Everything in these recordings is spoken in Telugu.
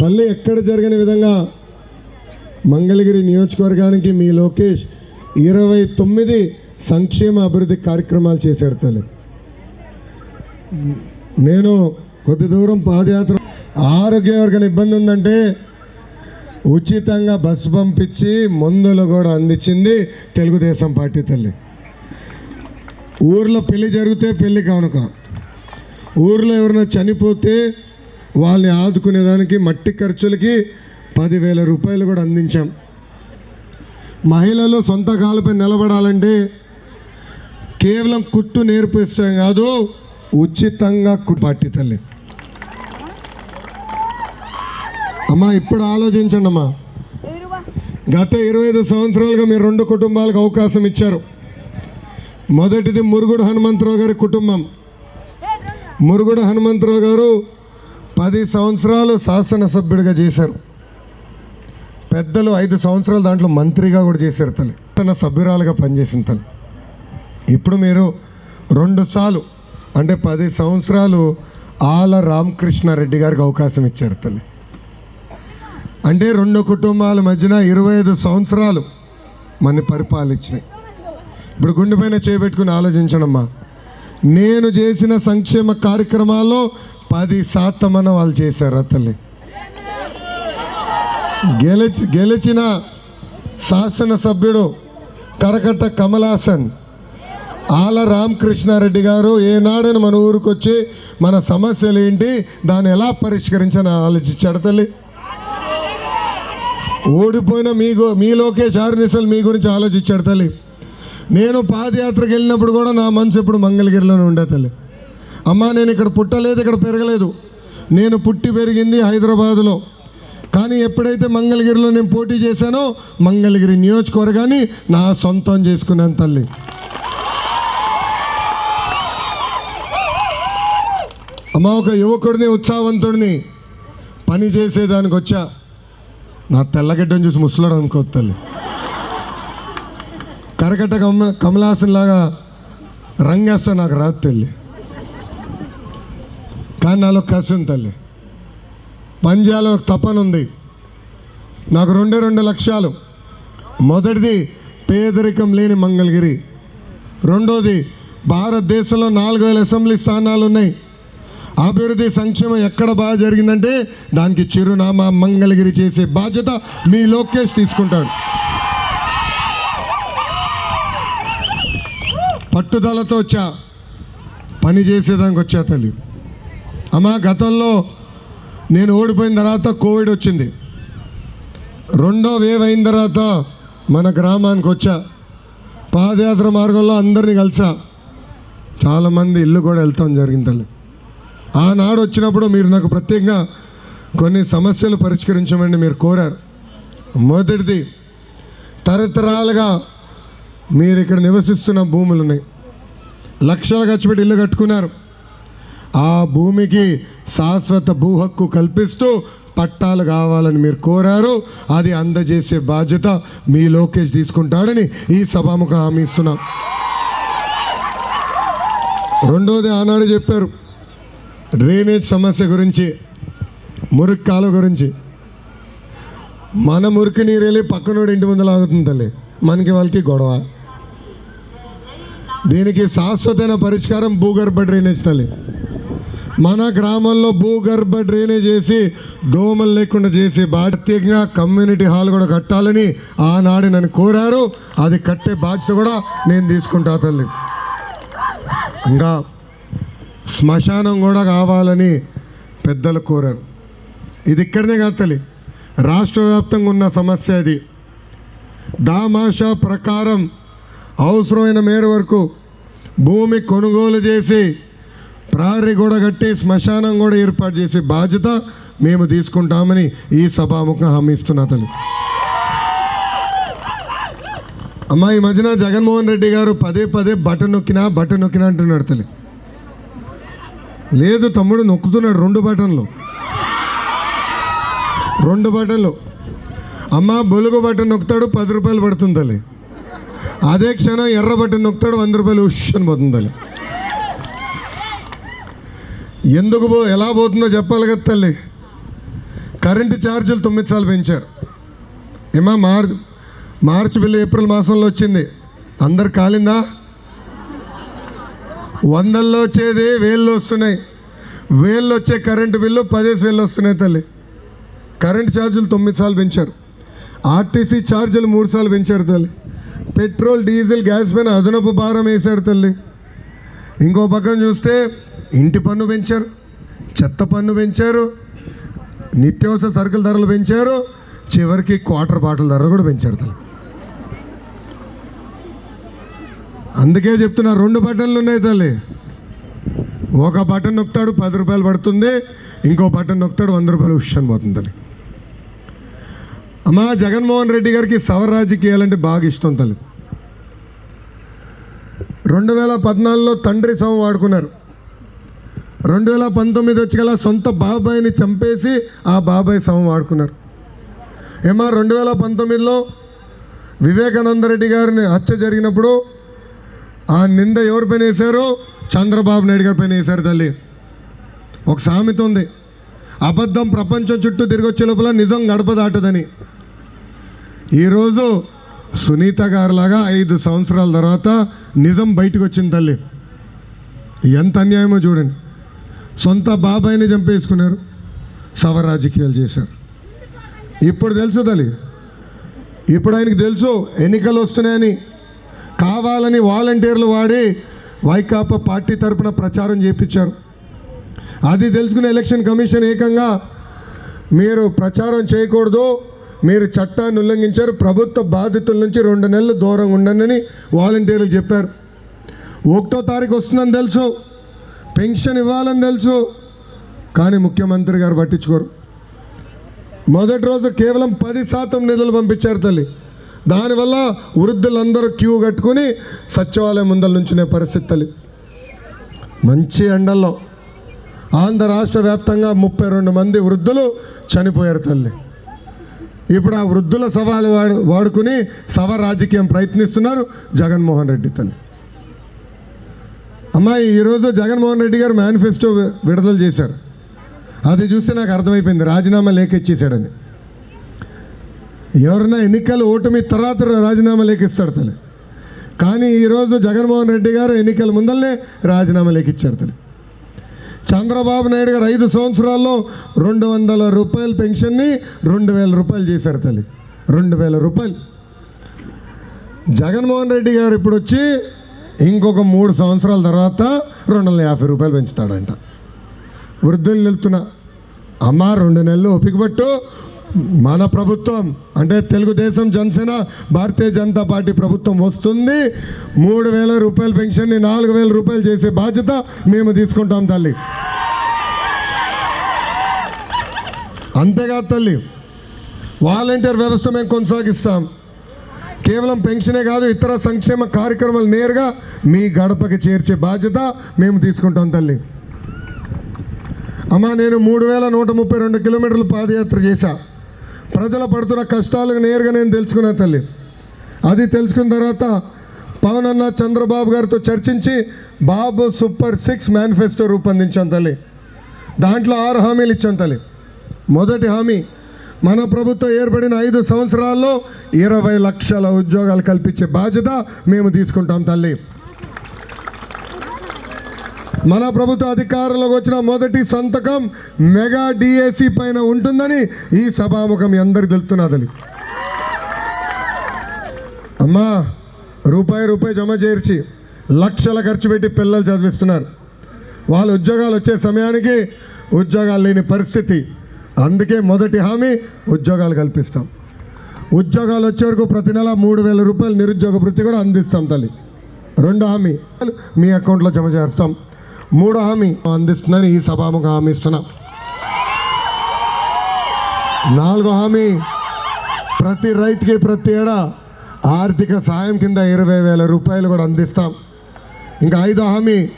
తల్లి ఎక్కడ జరగని విధంగా మంగళగిరి నియోజకవర్గానికి మీ లోకేష్ ఇరవై తొమ్మిది సంక్షేమ అభివృద్ధి కార్యక్రమాలు చేశాడు తల్లి. నేను కొద్ది దూరం పాదయాత్ర ఆరోగ్యవర్గం ఇబ్బంది ఉందంటే ఉచితంగా బస్సు పంపించి మందులు కూడా అందించింది తెలుగుదేశం పార్టీ తల్లి. ఊర్లో పెళ్ళి జరిగితే పెళ్ళి కానుక. ఊర్లో ఎవరైనా చనిపోతే వాళ్ళని ఆదుకునేదానికి మట్టి ఖర్చులకి పదివేల రూపాయలు కూడా అందించాం. మహిళలు సొంత కాలుపై నిలబడాలంటే కేవలం కుట్టు నేర్పిస్తాం కాదు ఉచితంగా పట్టి తల్లి. అమ్మా ఇప్పుడు ఆలోచించండి అమ్మా. గత ఇరవై ఐదు సంవత్సరాలుగా మీరు రెండు కుటుంబాలకు అవకాశం ఇచ్చారు. మొదటిది మురుగుడు హనుమంతరావు గారి కుటుంబం. మురుగుడు హనుమంతరావు గారు పది సంవత్సరాలు శాసనసభ్యుడిగా చేశారు. పెద్దలు ఐదు సంవత్సరాలు దాంట్లో మంత్రిగా కూడా చేశారు తల్లి. తన సభ్యురాలుగా పనిచేసిన తల్లి. ఇప్పుడు మీరు రెండు సార్లు అంటే పది సంవత్సరాలు ఆల రామకృష్ణారెడ్డి గారికి అవకాశం ఇచ్చారు తల్లి. అంటే రెండు కుటుంబాల మధ్యన ఇరవై ఐదు సంవత్సరాలు మన పరిపాలించినాయి ఇప్పుడు గుండెపైన చేపెట్టుకుని ఆలోచించడమ్మా. నేను చేసిన సంక్షేమ కార్యక్రమాల్లో పది శాతం అన్న వాళ్ళు చేశారు అతన్ని. గెలిచి గెలిచిన శాసనసభ్యుడు కరకట్ట కమలాసన్ ఆల రామకృష్ణారెడ్డి గారు ఏనాడని మన ఊరికి వచ్చి మన సమస్యలు ఏంటి దాన్ని ఎలా పరిష్కరించని ఆలోచించాడు తల్లి. ఓడిపోయిన మీ మీలోకే మీ లోకేష్ ఆర్నిసలు మీ గురించి ఆలోచించాడు తల్లి. నేను పాదయాత్రకు వెళ్ళినప్పుడు కూడా నా మనసు ఎప్పుడు మంగళగిరిలోనే ఉండే తల్లి. అమ్మా నేను ఇక్కడ పుట్టలేదు ఇక్కడ పెరగలేదు. నేను పుట్టి పెరిగింది హైదరాబాదులో. కానీ ఎప్పుడైతే మంగళగిరిలో నేను పోటీ చేశానో మంగళగిరి నియోజకవర్గాన్ని నా సొంతం చేసుకున్నాను తల్లి. అమ్మ ఒక యువకుడిని ఉత్సాహవంతుడిని పని చేసేదానికి వచ్చా. నా తెల్లగడ్డని చూసి ముసలాడు అనుకోవద్దు తల్లి. కరకట్ట కమ కమలాసన్ లాగా రంగేస్తా నాకు రాదు తల్లి. కానీ నాలో కసి ఉంది తల్లి. పని చేయాలో తపన ఉంది. నాకు రెండే రెండు లక్ష్యాలు. మొదటిది పేదరికం లేని మంగళగిరి. రెండోది భారతదేశంలో నాలుగు వేల అసెంబ్లీ స్థానాలు ఉన్నాయి అభివృద్ధి సంక్షేమం ఎక్కడ బాగా జరిగిందంటే దానికి చిరునామా మంగళగిరి చేసే బాధ్యత మీ లోకేష్ తీసుకుంటాడు. పట్టుదలతో వచ్చా. పని చేసేదానికి వచ్చా తల్లి. అమ్మ గతంలో నేను ఓడిపోయిన తర్వాత కోవిడ్ వచ్చింది. రెండో వేవ్ అయిన తర్వాత మన గ్రామానికి వచ్చా. పాదయాత్ర మార్గంలో అందరినీ కలిసా. చాలామంది ఇల్లు కూడా వెళ్తాం జరిగింది తల్లి. ఆనాడు వచ్చినప్పుడు మీరు నాకు ప్రత్యేకంగా కొన్ని సమస్యలు పరిష్కరించమని మీరు కోరారు. మొదటిది తరతరాలుగా మీరు ఇక్కడ నివసిస్తున్న భూములు ఉన్నాయి లక్షలు ఖర్చు పెట్టి ఇల్లు కట్టుకున్నారు. ఆ భూమికి శాశ్వత భూ హక్కు కల్పిస్తూ పట్టాలు కావాలని మీరు కోరారు. అది అందజేసే బాధ్యత మీ లోకేష్ తీసుకుంటాడని ఈ సభాముఖ హామీ ఇస్తున్నాం. రెండోది ఆనాడు చెప్పారు డ్రైనేజ్ సమస్య గురించి మురికి కాలువ గురించి. మన మురికి నీరు వెళ్ళి పక్కనోడి ఇంటి ముందు లాగుతుంది తల్లి. మనకి వాళ్ళకి గొడవ. దీనికి శాశ్వతమైన పరిష్కారం భూగర్భ డ్రైనేజ్ తల్లి. మన గ్రామంలో భూగర్భ డ్రైనేజ్ చేసి దోమలు లేకుండా చేసి ప్రత్యేకంగా కమ్యూనిటీ హాల్ కూడా కట్టాలని ఆనాడు నన్ను కోరారు. అది కట్టే బాధ్యత కూడా నేను తీసుకుంటా తల్లి. ఇంకా శ్మశానం కూడా కావాలని పెద్దలు కోరారు. ఇది ఇక్కడనే కాదు తల్లి. రాష్ట్ర వ్యాప్తంగా ఉన్న సమస్య ఇది. దామాషా ప్రకారం అవసరమైన మేర వరకు భూమి కొనుగోలు చేసి ప్రహరీ గోడ కట్టి శ్మశానం కూడా ఏర్పాటు చేసే బాధ్యత మేము తీసుకుంటామని ఈ సభాముఖం హామీ ఇస్తున్నా తల్లి. అమ్మా ఈ మధ్యన జగన్మోహన్ రెడ్డి గారు పదే పదే బటన్ నొక్కినా బటన్ నొక్కినా అంటున్నాడు తల్లి. లేదు తమ్ముడు నొక్కుతున్నాడు రెండు బటన్లు. రెండు బటన్లు. అమ్మ బొలుగు బటన్ నొక్కుతాడు పది రూపాయలు పడుతుంది తల్లి. అదే క్షణం ఎర్ర బటన్ నొక్కుతాడు వంద రూపాయలు ఉష్ అని పోతుంది తల్లి. ఎందుకు పో ఎలా పోతుందో చెప్పాలి కదా తల్లి. కరెంటు ఛార్జీలు తొమ్మిది సార్లు పెంచారు. ఏమా మార్ మార్చి బిల్లు ఏప్రిల్ మాసంలో వచ్చింది. అందరు కాలిందా? వందల్లో వచ్చేది వేళ్ళు వస్తున్నాయి. వేళ్ళు వచ్చే కరెంటు బిల్లు పదేసి వేలు వస్తున్నాయి తల్లి. కరెంట్ ఛార్జీలు తొమ్మిది సార్లు పెంచారు. ఆర్టీసీ ఛార్జీలు మూడు సార్లు పెంచారు తల్లి. పెట్రోల్ డీజిల్ గ్యాస్ పైన అదనపు భారం వేశారు తల్లి. ఇంకో పక్కన చూస్తే ఇంటి పన్ను పెంచారు చెత్త పన్ను పెంచారు నిత్యావసర సరుకుల ధరలు పెంచారు చివరికి క్వార్టర్ బాటిల్ ధరలు కూడా పెంచారు తల్లి. అందుకే చెప్తున్నా రెండు బటన్లు ఉన్నాయి తల్లి. ఒక బటన్ నొక్కుతాడు పది రూపాయలు పడుతుంది ఇంకో బటన్ నొక్కుతాడు వంద రూపాయలు ఉషన్ పోతుంది తల్లి. అమ్మా జగన్మోహన్ రెడ్డి గారికి సవర రాజకీయాలంటే బాగా ఇష్టం తల్లి. రెండు వేల పద్నాలుగులో తండ్రి సవం వాడుకున్నారు. రెండు వేల పంతొమ్మిది వచ్చి గల సొంత బాబాయిని చంపేసి ఆ బాబాయ్ శవం వాడుకున్నారు. ఏమా రెండు వేల పంతొమ్మిదిలో వివేకానంద రెడ్డి గారిని హత్య జరిగినప్పుడు ఆ నింద ఎవరి పైన వేశారు? చంద్రబాబు నాయుడు గారి పైన వేశారు తల్లి. ఒక సామెత ఉంది. అబద్ధం ప్రపంచం చుట్టూ తిరిగొచ్చే లోపల నిజం గడప దాటదని ఈరోజు సునీత గారిలాగా ఐదు సంవత్సరాల తర్వాత నిజం బయటకు వచ్చింది తల్లి. ఎంత అన్యాయమో చూడండి. సొంత బాబాయిని చంపేసుకున్నారు. సవ రాజకీయాలు చేశారు. ఇప్పుడు తెలుసు తల్లి. ఇప్పుడు ఆయనకి తెలుసు ఎన్నికలు వస్తున్నాయని. కావాలని వాలంటీర్లు వాడి వైకాపా పార్టీ తరపున ప్రచారం చేయించారు అది తెలుసుకునే ఎలక్షన్ కమిషన్ ఏకంగా మీరు ప్రచారం చేయకూడదు. మీరు చట్టాన్ని ఉల్లంఘించారు ప్రభుత్వ బాధితుల నుంచి రెండు నెలలు దూరంగా ఉండండి వాలంటీర్లు చెప్పారు. ఒకటో తారీఖు వస్తుందని తెలుసు పెన్షన్ ఇవ్వాలని తెలుసు కానీ ముఖ్యమంత్రి గారు పట్టించుకోరు. మొదటి రోజు కేవలం పది శాతం నిధులు పంపించారు తల్లి. దానివల్ల వృద్ధులందరూ క్యూ కట్టుకుని సచివాలయం ముందల నుంచునే పరిస్థితి తల్లి. మంచి ఎండల్లో ఆంధ్ర రాష్ట్ర వ్యాప్తంగా ముప్పై రెండు మంది వృద్ధులు చనిపోయారు తల్లి. ఇప్పుడు ఆ వృద్ధుల సవాలు వాడు వాడుకుని సభ రాజకీయం ప్రయత్నిస్తున్నారు జగన్మోహన్ రెడ్డి తల్లి. అమ్మాయి ఈరోజు జగన్మోహన్ రెడ్డి గారు మేనిఫెస్టో విడుదల చేశారు. అది చూస్తే నాకు అర్థమైపోయింది రాజీనామా లేఖ ఇచ్చేసాడని ఎవరైనా ఎన్నికలు ఓటమి తర్వాత రాజీనామా లేఖ ఇస్తాడు తల్లి. కానీ ఈరోజు జగన్మోహన్ రెడ్డి గారు ఎన్నికల ముందల్నే రాజీనామా లేఖ ఇచ్చారు తల్లి. చంద్రబాబు నాయుడు గారు ఐదు సంవత్సరాల్లో రెండు వందల రూపాయల పెన్షన్ని రెండు వేల రూపాయలు చేశారు తల్లి. రెండు వేల రూపాయలు. జగన్మోహన్ రెడ్డి గారు ఇప్పుడు వచ్చి ఇంకొక మూడు సంవత్సరాల తర్వాత రెండు వందల యాభై రూపాయలు పెంచుతాడంట. వృద్ధులు నిలుపుతున్నా అమ్మ రెండు నెలలు ఒప్పికబట్టు మన ప్రభుత్వం అంటే తెలుగుదేశం జనసేన భారతీయ జనతా పార్టీ ప్రభుత్వం వస్తుంది. మూడు వేల రూపాయల పెన్షన్ని నాలుగు వేల రూపాయలు చేసే బాధ్యత మేము తీసుకుంటాం తల్లి. అంతేకాదు తల్లి వాలంటీర్ వ్యవస్థ మేము కొనసాగిస్తాం. కేవలం పెన్షనే కాదు ఇతర సంక్షేమ కార్యక్రమాలు నేరుగా మీ గడపకి చేర్చే బాధ్యత మేము తీసుకుంటాం తల్లి. అమ్మా నేను మూడు వేల నూట ముప్పై రెండు కిలోమీటర్లు పాదయాత్ర చేశా. ప్రజలు పడుతున్న కష్టాలకు నేరుగా నేను తెలుసుకున్నా తల్లి. అది తెలుసుకున్న తర్వాత పవన్ అన్న చంద్రబాబు గారితో చర్చించి బాబు సూపర్ సిక్స్ మేనిఫెస్టో రూపొందించాం తల్లి. దాంట్లో ఆరు హామీలు ఇచ్చాం తల్లి. మొదటి హామీ మన ప్రభుత్వం ఏర్పడిన ఐదు సంవత్సరాల్లో ఇరవై లక్షల ఉద్యోగాలు కల్పించే బాధ్యత మేము తీసుకుంటాం తల్లి. మన ప్రభుత్వ అధికారంలోకి వచ్చిన మొదటి సంతకం మెగా డిఏసి పైన ఉంటుందని ఈ సభాముఖం మీ అందరికి అమ్మా రూపాయి రూపాయి జమ చేర్చి లక్షల ఖర్చు పెట్టి పిల్లలు చదివిస్తున్నారు. వాళ్ళ ఉద్యోగాలు వచ్చే సమయానికి ఉద్యోగాలు లేని పరిస్థితి. అందుకే మొదటి హామీ ఉద్యోగాలు కల్పిస్తాం. ఉద్యోగాలు వచ్చే వరకు ప్రతి నెల మూడు వేల రూపాయలు నిరుద్యోగ వృత్తి కూడా అందిస్తాం తల్లి. రెండు హామీ మీ అకౌంట్లో జమ చేస్తాం. మూడో హామీ అందిస్తుందని ఈ సభాముఖ హామీ ఇస్తున్నాం. నాలుగో హామీ ప్రతి రైతుకి ప్రతి ఏడా ఆర్థిక సాయం కింద ఇరవై వేల రూపాయలు కూడా అందిస్తాం. ఇంకా ఐదో హామీ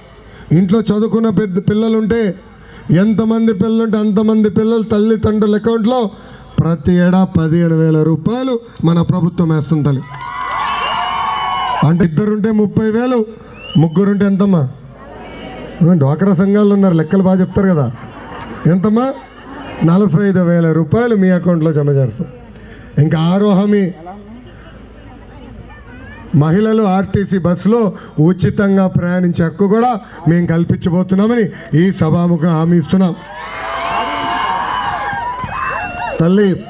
ఇంట్లో చదువుకున్న పెద్ద పిల్లలుంటే ఎంతమంది పిల్లలుంటే అంతమంది పిల్లలు తల్లిదండ్రుల అకౌంట్లో ప్రతి ఏడా పదిహేడు వేల రూపాయలు మన ప్రభుత్వం వేస్తుంది తల్లి అంటే ఇద్దరుంటే ముప్పై వేలు ముగ్గురుంటే ఎంతమ్మా? డ్వాక్రా సంఘాలు ఉన్నారు లెక్కలు బాగా చెప్తారు కదా. ఎంతమ్మా? నలభై ఐదు వేల రూపాయలు మీ అకౌంట్లో జమ చేస్తాం. ఇంకా ఆరో హామీ. మహిళలు ఆర్టీసీ బస్సులో ఉచితంగా ప్రయాణించే హక్కు కూడా మేము కల్పించబోతున్నామని ఈ సభాముఖం హామీ ఇస్తున్నాం. తల్లి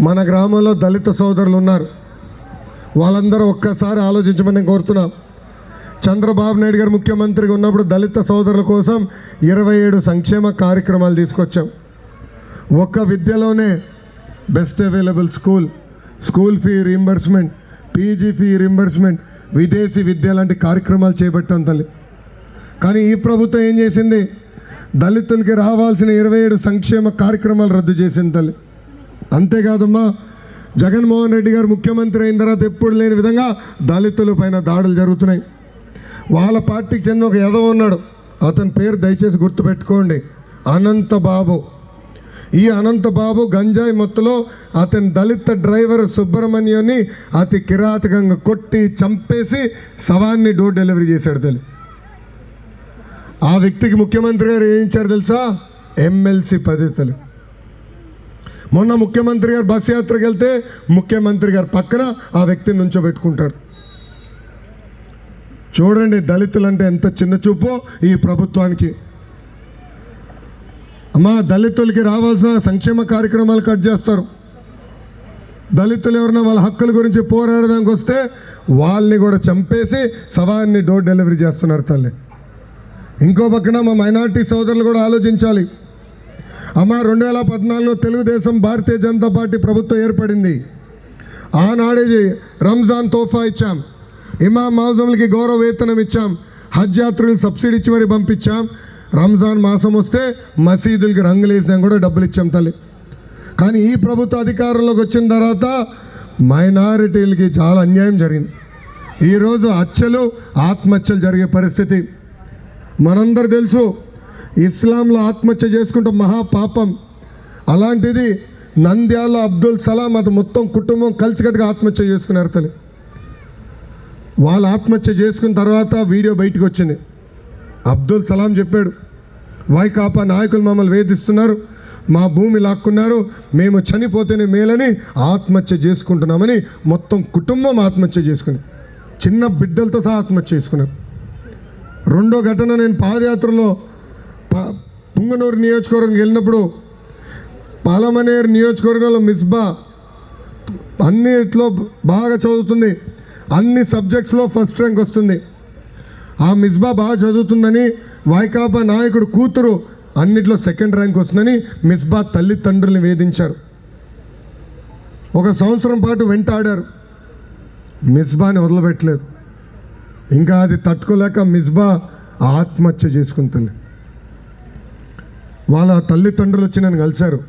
మన గ్రామంలో దళిత సోదరులు ఉన్నారు. వాళ్ళందరూ ఒక్కసారి ఆలోచించమని కోరుతున్నాం. చంద్రబాబు నాయుడు గారు ముఖ్యమంత్రిగా ఉన్నప్పుడు దళిత సోదరుల కోసం ఇరవై ఏడు సంక్షేమ కార్యక్రమాలు తీసుకొచ్చాం. ఒక్క విద్యలోనే best available school school fee reimbursement PG fee reimbursement విదేశీ విద్య లాంటి కార్యక్రమాలు చేపట్టాం తల్లి. కానీ ఈ ప్రభుత్వం ఏం చేసింది? దళితులకి రావాల్సిన ఇరవై ఏడు సంక్షేమ కార్యక్రమాలు రద్దు చేసింది తల్లి. అంతేకాదమ్మా జగన్మోహన్ రెడ్డి గారు ముఖ్యమంత్రి అయిన తర్వాత ఎప్పుడు లేని విధంగా దళితుల పైన దాడులు జరుగుతున్నాయి. వాళ్ళ పార్టీకి చెందిన ఒక యదవ ఉన్నాడు. అతని పేరు దయచేసి గుర్తుపెట్టుకోండి. అనంతబాబు. ఈ అనంతబాబు గంజాయి మొత్తంలో అతని దళిత డ్రైవర్ సుబ్రహ్మణ్యుని అతి కిరాతకంగా కొట్టి చంపేసి శవాన్ని డోర్ డెలివరీ చేశాడు తల్లి. ఆ వ్యక్తికి ముఖ్యమంత్రి గారు ఏం ఇచ్చారు తెలుసా? ఎమ్మెల్సీ పద్ధతులు మొన్న ముఖ్యమంత్రి గారు బస్ యాత్రకు వెళ్తే ముఖ్యమంత్రి గారు పక్కన ఆ వ్యక్తిని నుంచోబెట్టుకుంటారు. చూడండి దళితులంటే ఎంత చిన్న చూపు ఈ ప్రభుత్వానికి. అమ్మా దళితులకి రావాల్సిన సంక్షేమ కార్యక్రమాలు కట్ చేస్తారు. దళితులు ఎవరైనా వాళ్ళ హక్కుల గురించి పోరాడడానికి వస్తే వాళ్ళని కూడా చంపేసి శవాన్ని డోర్ డెలివరీ చేస్తున్నారు తల్లి. ఇంకో పక్కన మా మైనార్టీ సోదరులు కూడా ఆలోచించాలి. అమ్మ రెండు వేల పద్నాలుగులో తెలుగుదేశం భారతీయ జనతా పార్టీ ప్రభుత్వం ఏర్పడింది. ఆనాడే రంజాన్ తోఫా ఇచ్చాం. ఇమాం మౌజంలకి గౌరవ వేతనం ఇచ్చాం. హజ్ యాత్రులు సబ్సిడీ ఇచ్చి మరి పంపించాం. రంజాన్ మాసం వస్తే మసీదులకి రంగులు వేసినా కూడా డబ్బులు ఇచ్చాం తల్లి. కానీ ఈ ప్రభుత్వ అధికారంలోకి వచ్చిన తర్వాత మైనారిటీలకి చాలా అన్యాయం జరిగింది. ఈరోజు హత్యలు ఆత్మహత్యలు జరిగే పరిస్థితి. మనందరు తెలుసు ఇస్లాంలో ఆత్మహత్య చేసుకుంటే మహాపాపం. అలాంటిది నంద్యాల అబ్దుల్ సలాం అది మొత్తం కుటుంబం కలిసికట్టుగా ఆత్మహత్య చేసుకున్నారు తల్లి. వాళ్ళు ఆత్మహత్య చేసుకున్న తర్వాత వీడియో బయటకు వచ్చింది. అబ్దుల్ సలాం చెప్పాడు వైకాపా నాయకులు మమ్మల్ని వేధిస్తున్నారు మా భూమి లాక్కున్నారు మేము చనిపోతేనే మేలని ఆత్మహత్య చేసుకుంటున్నామని మొత్తం కుటుంబం ఆత్మహత్య చేసుకుని చిన్న బిడ్డలతో సహా ఆత్మహత్య చేసుకున్నారు. రెండో ఘటన నేను పాదయాత్రలో పుంగనూరు నియోజకవర్గం వెళ్ళినప్పుడు పాలమనేరు నియోజకవర్గంలో మిస్బా అన్నిట్లో బాగా చదువుతుంది. అన్ని సబ్జెక్ట్స్లో ఫస్ట్ ర్యాంక్ వస్తుంది. ఆ మిస్బా బాగా చదువుతుందని వైకాపా నాయకుడు కూతురు అన్నిట్లో సెకండ్ ర్యాంక్ వస్తుందని మిస్బా తల్లిదండ్రుల్ని వేధించారు. ఒక సంవత్సరం పాటు వెంటాడారు. మిస్బాని వదలబెట్టలేదు. ఇంకా అది తట్టుకోలేక మిస్బా ఆత్మహత్య చేసుకుని తల్లి. వాళ్ళ తల్లిదండ్రులు వచ్చి నన్ను కలిశారు.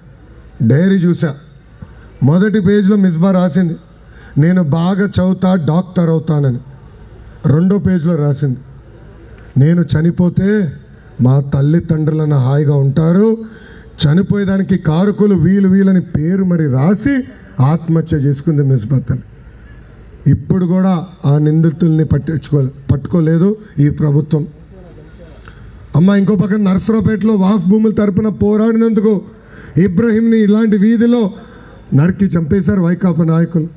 డైరీ చూసా. మొదటి పేజీలో మిస్బా రాసింది. నేను బాగా చదువుతా డాక్టర్ అవుతానని. రెండో పేజీలో రాసింది. నేను చనిపోతే మా తల్లిదండ్రులను హాయిగా ఉంటారు. చనిపోయేదానికి కారకులు వీలు వీలని పేరు మరి రాసి ఆత్మహత్య చేసుకుంది మిస్ తల్లి ఇప్పుడు కూడా ఆ నిందితుల్ని పట్టించుకో పట్టుకోలేదు ఈ ప్రభుత్వం. అమ్మ ఇంకో పక్కన నర్సరావుపేటలో వాఫ్ భూముల తరపున పోరాడినందుకు ఇబ్రహీంని ఇలాంటి వీధిలో నరికి చంపేశారు వైకాపా నాయకులు.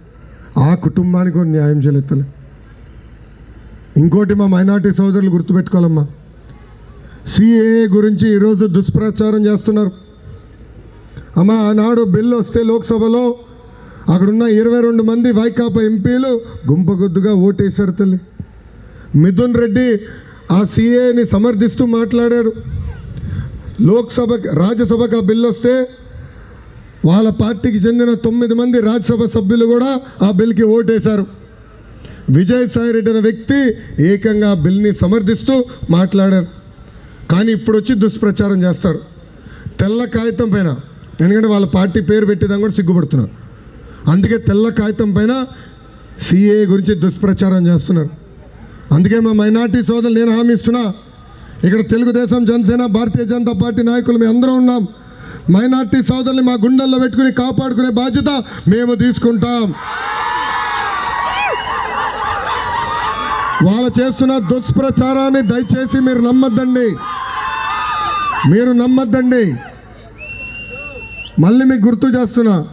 ఆ కుటుంబానికి కూడా న్యాయం చేయలేదు ఇంకోటి మా మైనార్టీ సోదరులు గుర్తుపెట్టుకోవాలమ్మా. సిఏఏ గురించి ఈరోజు దుష్ప్రచారం చేస్తున్నారు. అమ్మ ఆనాడు బిల్లు వస్తే లోక్సభలో అక్కడున్న ఇరవై రెండు మంది వైకాపా ఎంపీలు గుంపగుద్దుగా ఓటేశారు తల్లి. మిథున్ రెడ్డి ఆ సీఏని సమర్థిస్తూ మాట్లాడారు. లోక్సభ రాజ్యసభకు ఆ బిల్లు వస్తే వాళ్ళ పార్టీకి చెందిన తొమ్మిది మంది రాజ్యసభ సభ్యులు కూడా ఆ బిల్కి ఓటేశారు. విజయసాయి రెడ్డి అనే వ్యక్తి ఏకంగా ఆ బిల్ని సమర్థిస్తూ మాట్లాడారు. కానీ ఇప్పుడు వచ్చి దుష్ప్రచారం చేస్తారు. తెల్ల కాగితం పైన ఎందుకంటే వాళ్ళ పార్టీ పేరు పెట్టేదాన్ని కూడా సిగ్గుపడుతున్నారు. అందుకే తెల్ల కాగితం పైన సిఏ గురించి దుష్ప్రచారం చేస్తున్నారు. అందుకే మా మైనార్టీ సోదరులు నేను హామీ ఇస్తున్నా. ఇక్కడ తెలుగుదేశం జనసేన భారతీయ జనతా పార్టీ నాయకులు మేము అందరం ఉన్నాం. మైనార్టీ సోదరుని మా గుండెల్లో పెట్టుకుని కాపాడుకునే బాధ్యత మేము తీసుకుంటాం. వాళ్ళు చేస్తున్న దుష్ప్రచారాన్ని దయచేసి మీరు నమ్మద్దండి. మీరు నమ్మద్దండి. మళ్ళీ మీకు గుర్తు చేస్తున్నా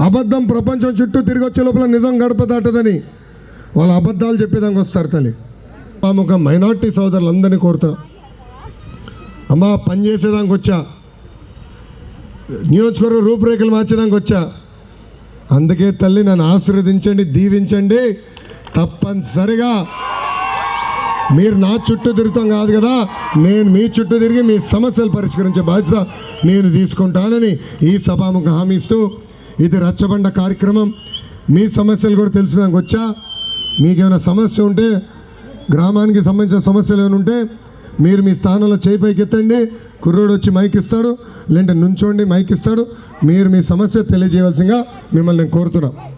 అబద్ధం ప్రపంచం చుట్టూ తిరిగి వచ్చే లోపల నిజం గడప దాటదని వాళ్ళు అబద్ధాలు చెప్పేదానికి వస్తారు తల్లి. ఒక మైనార్టీ సోదరులందరినీ కోరుతా అమ్మా పని చేసేదానికి వచ్చా? నియోజకవర్గ రూపురేఖలు మార్చడానికి వచ్చా. అందుకే తల్లి నన్ను ఆశీర్వదించండి దీవించండి. తప్పనిసరిగా మీరు నా చుట్టూ తిరుగుతాం కాదు కదా నేను మీ చుట్టూ తిరిగి మీ సమస్యలు పరిష్కరించే బాధ్యత నేను తీసుకుంటానని ఈ సభాముఖం హామీ ఇస్తూ ఇది రచ్చబండ కార్యక్రమం. మీ సమస్యలు కూడా తెలుసుకోడానికి వచ్చా. మీకేమైనా సమస్య ఉంటే గ్రామానికి సంబంధించిన సమస్యలు ఏమైనా ఉంటే మీరు మీ స్థానంలో చేయి పైకి ఎత్తండి కుర్రోడు వచ్చి మైక్ ఇస్తాడు. లేదంటే నుంచోండి మైక్ ఇస్తాడు. మీరు మీ సమస్య తెలియజేయవలసిందిగా మిమ్మల్ని నేను కోరుతున్నాను